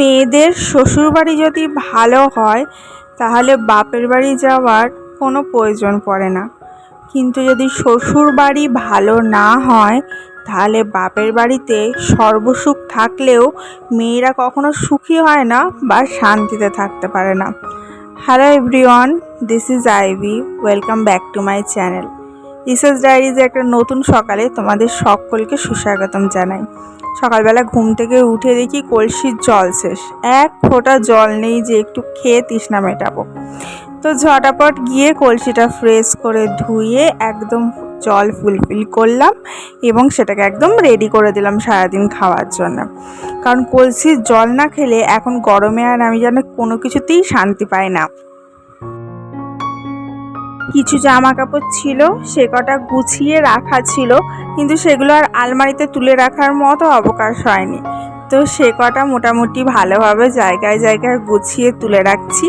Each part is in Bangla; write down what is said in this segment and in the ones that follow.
মেয়েদের শ্বশুরবাড়ি যদি ভালো হয়, তাহলে বাপের বাড়ি যাওয়ার কোনো প্রয়োজন পড়ে না। কিন্তু যদি শ্বশুরবাড়ি ভালো না হয়, তাহলে বাপের বাড়িতে সর্বসুখ থাকলেও মেয়েরা কখনো সুখী হয় না বা শান্তিতে থাকতে পারে না। Hello everyone this is Ivy welcome back to my channel research ডায়েরিজে একটা নতুন সকালে তোমাদের সকলকে সুস্বাগতম জানাই। সকালবেলা ঘুম থেকে উঠে দেখি কলসির জল শেষ। এক ফোঁটা জল নেই যে একটু খেয়ে তৃষ্ণা মেটাবো। তো ঝটাপট গিয়ে কলসিটা ফ্রেশ করে ধুয়ে একদম জল ফুলফিল করলাম এবং সেটাকে একদম রেডি করে দিলাম সারাদিন খাওয়ার জন্য। কারণ কলসির জল না খেলে এখন গরমে আর আমি যেন কোনো কিছুতেই শান্তি পাই না। কিছু জামা কাপড় ছিল, সে কটা গুছিয়ে রাখা ছিল, কিন্তু সেগুলো আর আলমারিতে তুলে রাখার মতো অবকাশ হয়নি। তো সে কটা মোটামুটি ভালোভাবে জায়গায় জায়গায় গুছিয়ে তুলে রাখছি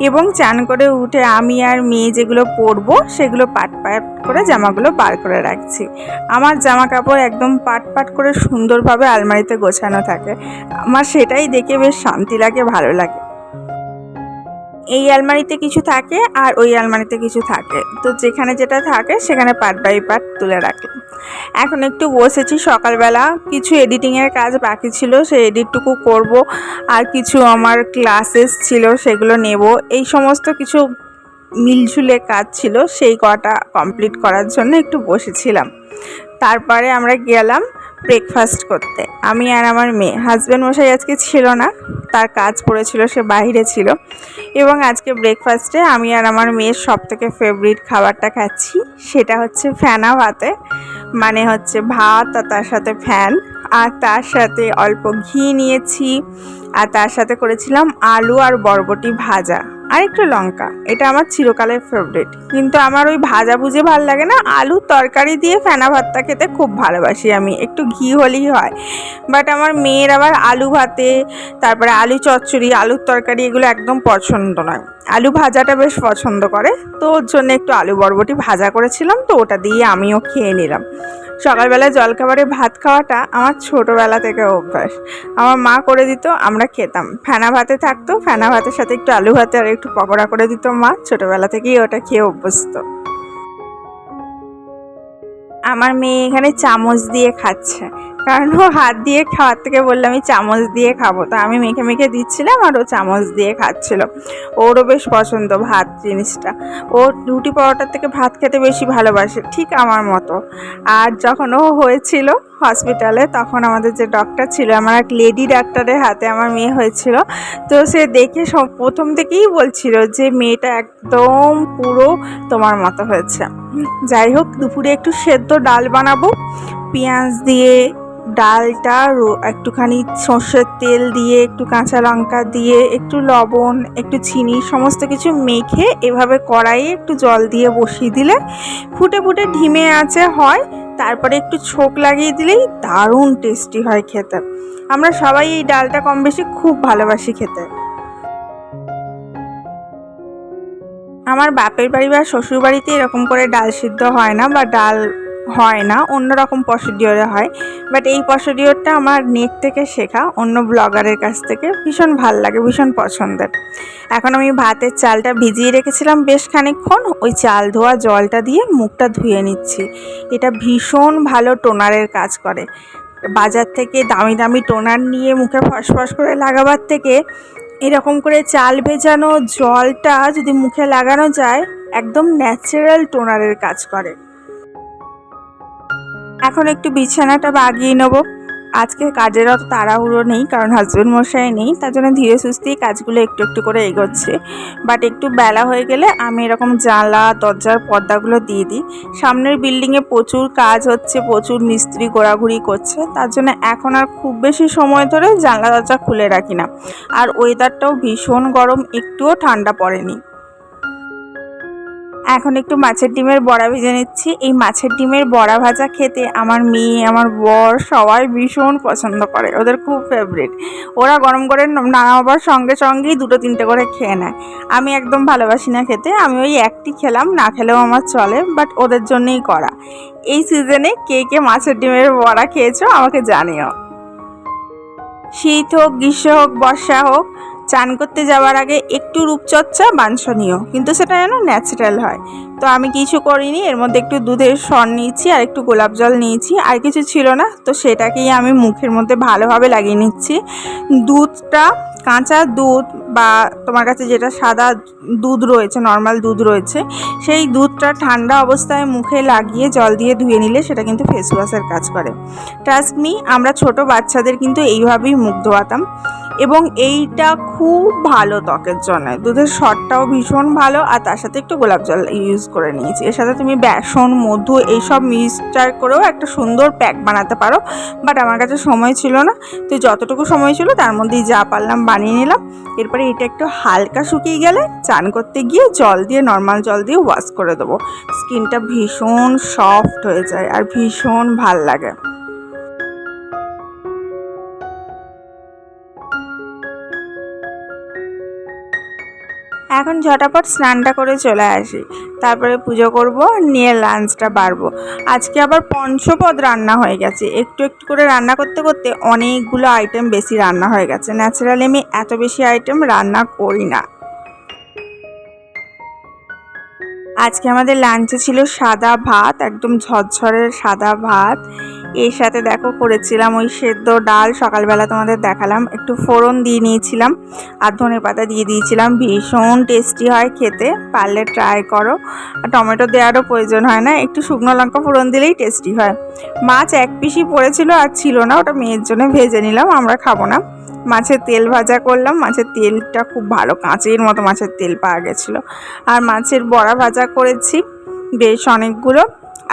এবং চান করে উঠে আমি আর মেয়ে যেগুলো পরবো, সেগুলো পাট পাট করে জামাগুলো বার করে রাখছি। আমার জামা কাপড় একদম পাট পাট করে সুন্দরভাবে আলমারিতে গোছানো থাকে। আমার সেটাই দেখে বেশ শান্তি লাগে, ভালো লাগে। এই আলমারিতে কিছু থাকে আর ওই আলমারিতে কিছু থাকে। তো যেখানে যেটা থাকে সেখানে পার্ট বাই পার্ট তুলে রাখলাম। এখন একটু বসেছি সকালবেলা। কিছু এডিটিংয়ের কাজ বাকি ছিল, সেই এডিটটুকু করব। আর কিছু আমার ক্লাসেস ছিল, সেগুলো নেব। এই সমস্ত কিছু মিলঝুলে কাজ ছিল, সেই কটা কমপ্লিট করার জন্য একটু বসেছিলাম। তারপরে আমরা গেলাম ব্রেকফাস্ট করতে। আমি আর আমার মেয়ে হাজব্যান্ড মশাই আজকে ছিল না, তার কাজ পড়েছিল, সে বাইরে ছিল। এবং আজকে ব্রেকফাস্টে আমি আর আমার মেয়ের সব থেকে ফেভারিট খাবারটা খাচ্ছি, সেটা হচ্ছে ফ্যানা ভাতে। মানে হচ্ছে ভাত আর তার সাথে ফ্যান। আর তার সাথে অল্প ঘি নিয়েছি, আর তার সাথে করেছিলাম আলু আর বরবটি ভাজা। আর একটু লঙ্কা, এটা আমার চিরকালের ফেভারিট কিন্তু আমার ওই ভাজা ভুজে ভালো লাগে না আলুর তরকারি দিয়ে ফেনা ভাতটা খেতে খুব ভালোবাসি আমি, একটু ঘি হলেই হয়। বাট আমার মেয়ের আবার আলু ভাতে, তারপরে আলু চচ্চড়ি, আলুর তরকারি এগুলো একদম পছন্দ নয়। আলু ভাজাটা বেশ পছন্দ করে, তো ওর জন্য একটু আলু বরবটি ভাজা করেছিলাম, তো ওটা দিয়ে আমিও খেয়ে নিলাম। সকালবেলা জলখাবারে ভাত খাওয়াটা আমার ছোটোবেলা থেকে অভ্যাস। আমার মা করে দিত, আমরা খেতাম। ফেনা ভাতে থাকতো, ফেনা ভাতের সাথে একটু আলু ভাতে আর একটু পকোড়া করে দিত মা। ছোটোবেলা থেকেই ওটা খেয়ে অভ্যস্ত। আমার মেয়ে এখানে চামচ দিয়ে খাচ্ছে। কারণ ও হাত দিয়ে খাওয়ার থেকে বললে, আমি চামচ দিয়ে খাব। তো আমি মেখে মেখে দিচ্ছিলাম আর ও চামচ দিয়ে খাচ্ছিল। ওরও বেশ পছন্দ ভাত জিনিসটা। ও রুটি পরোটার থেকে ভাত খেতে বেশি ভালোবাসে, ঠিক আমার মতো। আর যখন ও হয়েছিল হসপিটালে, তখন আমাদের যে ডক্টর ছিল, আমার এক লেডি ডাক্তারের হাতে আমার মেয়ে হয়েছিল। তো সে দেখে সব প্রথম থেকেই বলছিল যে, মেয়েটা একদম পুরো তোমার মতো হয়েছে। যাই হোক, দুপুরে একটু সেদ্ধ ডাল বানাবো। পেঁয়াজ দিয়ে ডালটা একটুখানি সর্ষের তেল দিয়ে, একটু কাঁচা লঙ্কা দিয়ে, একটু লবণ, একটু চিনি, সমস্ত কিছু মেখে এভাবে কড়াইয়ে একটু জল দিয়ে বসিয়ে দিলে, ফুটে ফুটে ঢিমে আছে হয়। তারপরে একটু ছোক লাগিয়ে দিলেই দারুণ টেস্টি হয় খেতে। আমরা সবাই এই ডালটা কম বেশি খুব ভালোবাসি খেতে। আমার বাপের বাড়ি বা শ্বশুর বাড়িতে এরকম করে ডাল সিদ্ধ হয় না বা ডাল হয় না, অন্য রকম প্রসিডিওরে হয়। বাট এই প্রসিডিওরটা আমার নেট থেকে শেখা, অন্য ব্লগারের কাছ থেকে ভীষণ ভালো লাগে, ভীষণ পছন্দের। এখন আমি ভাতের চালটা ভিজিয়ে রেখেছিলাম বেশ খানিকক্ষণ, ওই চাল ধোয়া জলটা দিয়ে মুখটা ধুয়ে নিচ্ছি। এটা ভীষণ ভালো টোনারের কাজ করে। বাজার থেকে দামি দামি টোনার নিয়ে মুখে ফসফস করে লাগাবার থেকে এরকম করে চাল ভেজানো জলটা যদি মুখে লাগানো যায়, একদম ন্যাচারাল টোনারের কাজ করে। এখন একটু বিছানাটা বাগিয়ে নেব। আজকে কাজের অত তাড়াহুড়ো নেই, কারণ হাজব্যান্ড মশাই নেই, তার জন্য ধীরে সুস্থেই কাজগুলো একটু একটু করে এগোচ্ছে। বাট একটু বেলা হয়ে গেলে আমি এরকম জানলা, দরজার পর্দাগুলো দিয়ে দিই। সামনের বিল্ডিংয়ে প্রচুর কাজ হচ্ছে, প্রচুর মিস্ত্রি ঘোরাঘুরি করছে। তার জন্য এখন আর খুব বেশি সময় ধরে জানলা, দরজা খুলে রাখি না। আর ওয়েদারটাও ভীষণ গরম, একটুও ঠান্ডা পড়েনি। এখন একটু মাছের ডিমের বড়া ভেজে নিচ্ছি। এই মাছের ডিমের বড়া ভাজা খেতে আমার মেয়ে, আমার বর সবাই ভীষণ পছন্দ করে। ওদের খুব ফেভারিট ওরা গরম করে নামাবার সঙ্গে সঙ্গেই দুটো, তিনটে করে খেয়ে নেয়। আমি একদম ভালোবাসি না খেতে। আমি ওই একটি খেলাম, না খেলেও আমার চলে বাট ওদের জন্যেই করা। এই সিজনে কে কে মাছের ডিমের বড়া খেয়েছো আমাকে জানিও। শীত হোক, গ্রীষ্ম হোক, বর্ষা হোক চান করতে যাওয়ার আগে একটু রূপচর্চা বাঞ্ছনীয়। কিন্তু সেটা যেন ন্যাচারাল হয়। তো আমি কিছু করিনি, এর মধ্যে একটু দুধের সর নিয়েছি আর একটু গোলাপ জল নিয়েছি, আর কিছু ছিল না, তো সেটাকেই আমি মুখের মধ্যে ভালোভাবে লাগিয়ে নিচ্ছি। দুধটা, কাঁচা দুধ বা তোমার কাছে যেটা সাদা দুধ রয়েছে নর্মাল দুধ রয়েছে, সেই দুধটা ঠান্ডা অবস্থায় মুখে লাগিয়ে জল দিয়ে ধুয়ে নিলে সেটা কিন্তু ফেস ওয়াশের কাজ করে। ট্রাস্ট মি আমরা ছোট বাচ্চাদের কিন্তু এইভাবেই মুখ ধোয়াতাম এবং এইটা খুব ভালো ত্বকের জন্য। দুধের সরটাও ভীষণ ভালো আর তার সাথে একটু গোলাপ জল ইউজ করে নিয়েছি। এর সাথে তুমি বেসন, মধু এইসব মিক্সচার করেও একটা সুন্দর প্যাক বানাতে পারো। বাট আমার কাছে সময় ছিল না। তো যতটুকু সময় ছিল তার মধ্যেই যা পারলাম বানিয়ে নিলাম। এরপরে এটা একটু হালকা শুকিয়ে গেলে চান করতে গিয়ে জল দিয়ে নর্মাল জল দিয়ে ওয়াশ করে দেবো। স্কিনটা ভীষণ সফট হয়ে যায় আর ভীষণ ভালো লাগে। এখন ঝটাপট স্নানটা করে চলে আসি। তারপরে পুজো করব, নিয়ে লাঞ্চটা বাড়বো। আজকে আবার পঞ্চপদ রান্না হয়ে গেছে। একটু একটু করে রান্না করতে করতে অনেকগুলো আইটেম বেশি রান্না হয়ে গেছে। ন্যাচারালি আমি এত বেশি আইটেম রান্না করি না। আজকে আমাদের লাঞ্চে ছিল সাদা ভাত, একদম ঝরঝরের সাদা ভাত। এর সাথে দেখো করেছিলাম ওই সেদ্ধ ডাল, সকালবেলা তোমাদের দেখালাম। একটু ফোড়ন দিয়ে নিয়েছিলাম আর ধনে পাতা দিয়ে দিয়েছিলাম। ভীষণ টেস্টি হয় খেতে, পারলে ট্রাই করো। আর টমেটো দেওয়ারও প্রয়োজন হয় না, একটু শুকনো লঙ্কা ফোড়ন দিলেই টেস্টি হয়। মাছ এক পিসই পড়েছিল আর ছিল না, ওটা মেয়ের জন্য ভেজে নিলাম, আমরা খাব না। মাছের তেল ভাজা করলাম, মাছের তেলটা খুব ভালো, কাঁচের মতো মাছের তেল পাওয়া গেছিল। আর মাছের বড়া ভাজা করেছি, বেশ অনেকগুলো।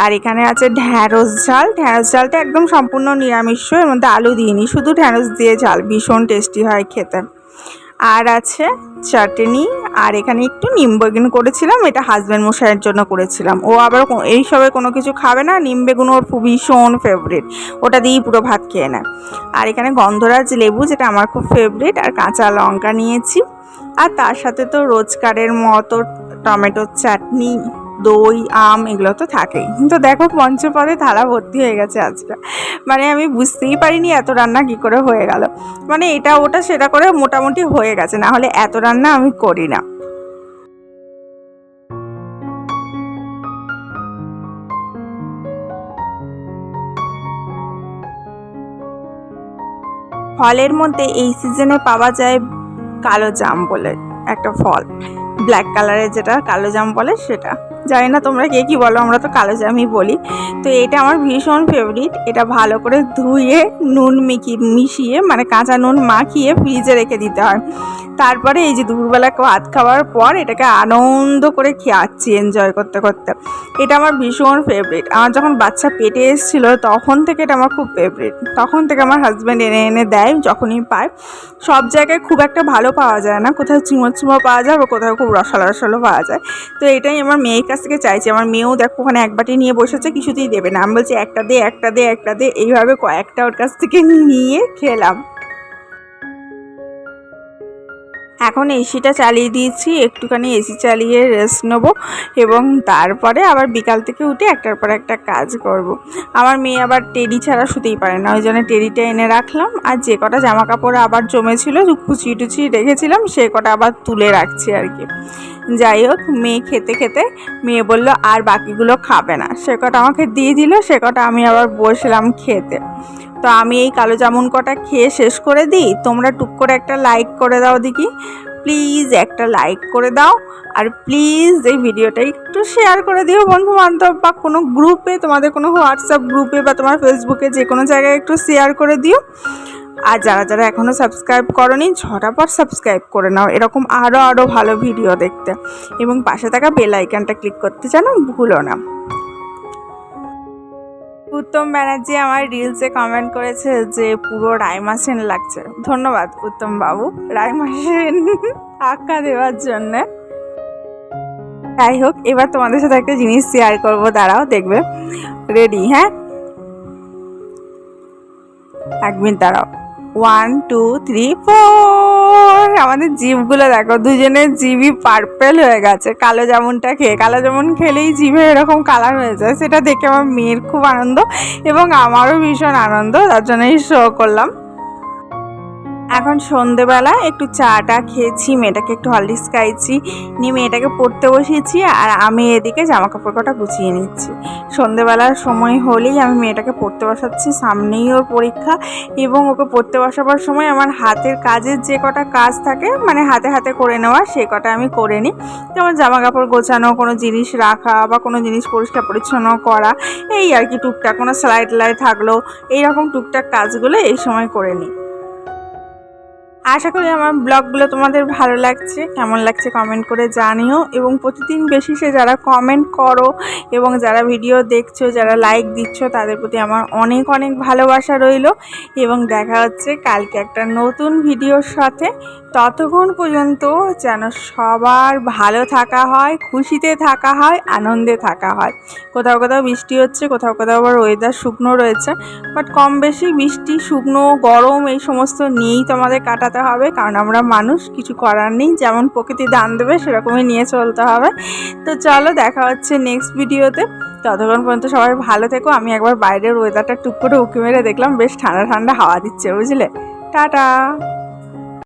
আর এখানে আছে ঢ্যাঁড়স ঝাল। ঢ্যাঁড়স ঝালটা একদম সম্পূর্ণ নিরামিষ, এর মধ্যে আলু দিইনি শুধু ঢ্যাঁড়স দিয়ে ঝাল, ভীষণ টেস্টি হয় খেতে। আর আছে চাটনি, আর এখানে একটু নিম বেগুন করেছিলাম, এটা হাজব্যান্ড মশাইয়ের জন্য করেছিলাম। ও আবার এই সবে কোনো কিছু খাবে না, নিম বেগুন ওর ভীষণ ফেভারিট ওটা দিয়েই পুরো ভাত খেয়ে নেয়। আর এখানে গন্ধরাজ লেবু, যেটা আমার খুব ফেভারিট আর কাঁচা লঙ্কা নিয়েছি। আর তার সাথে তো রোজকারের মতো টমেটোর চাটনি। দই, আম এগুলো তো থাকেই। কিন্তু দেখো পঞ্চপদে থালা ভর্তি হয়ে গেছে আজকে। মানে আমি বুঝতেই পারিনি এত রান্না কি করে হয়ে গেল। মানে এটা ওটা সেটা করে মোটামুটি হয়ে গেছে, না হলে এত রান্না আমি করি না। ফলের মধ্যে এই সিজনে পাওয়া যায় কালো জাম বলে একটা ফল। ব্ল্যাক কালারের যেটা কালো জাম বলে সেটা। জানি না তোমরা কে কী বলো, আমরা তো কালো জামই বলি। তো এটা আমার ভীষণ ফেভারিট এটা ভালো করে ধুয়ে নুন মিকি, মিশিয়ে মানে কাঁচা নুন মাখিয়ে ফ্রিজে রেখে দিতে হয়। তারপরে এই যে দুপুরবেলা ভাত খাওয়ার পর এটাকে আনন্দ করে খেয়াচ্ছি এনজয় করতে করতে। এটা আমার ভীষণ ফেভারিট আমার যখন বাচ্চা পেটে এসেছিল, তখন থেকে এটা আমার খুব ফেভারিট তখন থেকে আমার হাজব্যান্ড এনে এনে দেয়, যখনই পায়। সব জায়গায় খুব একটা ভালো পাওয়া যায় না। কোথাও চুমো চুমো পাওয়া যায় বা কোথাও খুব রসালো রসালো পাওয়া যায়। তো এটাই আমার মেয়ের কাছ থেকে চাইছি। আমার মেয়েও দেখো ওখানে এক বাটি নিয়ে বসেছে, কিছুতেই দেবে না। আমি বলছি, একটা দে একটা দে একটা দে। এইভাবে কয়েকটা ওর কাছ থেকে নিয়ে খেলাম। এখন এসিটা চালিয়ে দিয়েছি, একটুখানি এসি চালিয়ে রেস্ট নেব এবং তারপরে আবার বিকাল থেকে উঠে একটার পর একটা কাজ করব। আমার মেয়ে আবার টেডি ছাড়া শুতেই পারে না, ওই জন্য টেডিটা এনে রাখলাম। আর যে কটা জামা কাপড় আবার জমেছিল কুচিয়ে টুচিয়ে রেখেছিলাম, সে কটা আবার তুলে রাখছি আর কি। যাই হোক, মেয়ে খেতে খেতে মেয়ে বলল, আর বাকিগুলো খাবে না। সে কটা আমাকে দিয়ে দিল, সে কটা আমি আবার বসলাম খেতে। তো আমি এই কালো জামুন কটা খেয়ে শেষ করে দিই। তোমরা টুক করে একটা লাইক করে দাও দেখি প্লিজ একটা লাইক করে দাও। আর প্লিজ এই ভিডিওটা একটু শেয়ার করে দিও বন্ধু বান্ধব বা কোনো গ্রুপে তোমাদের কোনো হোয়াটসঅ্যাপ গ্রুপে বা তোমার ফেসবুকে যে কোনো জায়গায় একটু শেয়ার করে দিও। আর যারা যারা এখনও সাবস্ক্রাইব করনি, ঝটাপট সাবস্ক্রাইব করে নাও। এরকম আরও আরও ভালো ভিডিও দেখতে। এবং পাশে থাকা বেল আইকনটা ক্লিক করতে যেন ভুলো না। উত্তম ব্যানার্জি আমার রিলসে কমেন্ট করেছে যে পুরো রাইমা সেন লাগছে। ধন্যবাদ উত্তম বাবু রাইমা সেন আঁকা দেওয়ার জন্য। যাই হোক এবার তোমাদের সাথে একটা জিনিস শেয়ার করব, দাঁড়াও, দেখবে। রেডি হ্যাঁ? এক মিনিট, দাঁড়াও। ওয়ান টু থ্রি ফোর আমাদের জিভগুলো দেখো, দুজনের জিভই পার্পেল হয়ে গেছে। কালো জামুনটা খেয়ে, কালো জামুন খেলেই জিভে এরকম কালার হয়ে যায়। সেটা দেখে আমার মেয়ের খুব আনন্দ এবং আমারও ভীষণ আনন্দ, তার জন্যই শো করলাম। এখন সন্ধেবেলা একটু চাটা খেয়েছি, মেয়েটাকে একটু হরলিক্স খাইছি নিয়ে মেয়েটাকে পড়তে বসিয়েছি আর আমি এদিকে জামা কাপড় কটা গুছিয়ে নিচ্ছি। সন্ধেবেলার সময় হলেই আমি মেয়েটাকে পড়তে বসাচ্ছি, সামনেই ওর পরীক্ষা এবং ওকে পড়তে বসাবার সময় আমার হাতের কাজের যে কটা কাজ থাকে মানে হাতে হাতে করে নেওয়া সে কটা আমি করে নিই। যেমন জামা কাপড় গোছানো, কোনো জিনিস রাখা বা কোনো জিনিস পরিষ্কার পরিচ্ছন্ন করা, এই আর কি টুকটাক কোনো সেলাই টেলাই থাকল এইরকম টুকটাক কাজগুলো এই সময় করে নিই। আশা করি আমার ব্লগগুলো তোমাদের ভালো লাগছে। কেমন লাগছে কমেন্ট করে জানিও এবং প্রতিদিন বেশিসে যারা কমেন্ট করো এবং যারা ভিডিও দেখছ, যারা লাইক দিচ্ছ, তাদের প্রতি আমার অনেক অনেক ভালোবাসা রইল এবং দেখা হচ্ছে কালকে একটা নতুন ভিডিওর সাথে। ততক্ষণ পর্যন্ত যেন সবার ভালো থাকা হয়, খুশিতে থাকা হয়, আনন্দে থাকা হয়। কোথাও কোথাও বৃষ্টি হচ্ছে, কোথাও কোথাও আবার ওয়েদার শুকনো রয়েছে। বাট কম বেশি বৃষ্টি, শুকনো, গরম এই সমস্ত নিয়েই তোমাদের কাটাতে হবে, কারণ আমরা মানুষ, কিছু করার নেই। যেমন প্রকৃতি দান দেবে, সেরকমই নিয়ে চলতে হবে। তো চলো, দেখা হচ্ছে নেক্সট ভিডিওতে ততক্ষণ পর্যন্ত সবাই ভালো থেকো। আমি একবার বাইরের ওয়েদারটা টুক করে উঁকি মেরে দেখলাম, বেশ ঠান্ডা ঠান্ডা হাওয়া দিচ্ছে, বুঝলে? টাটা!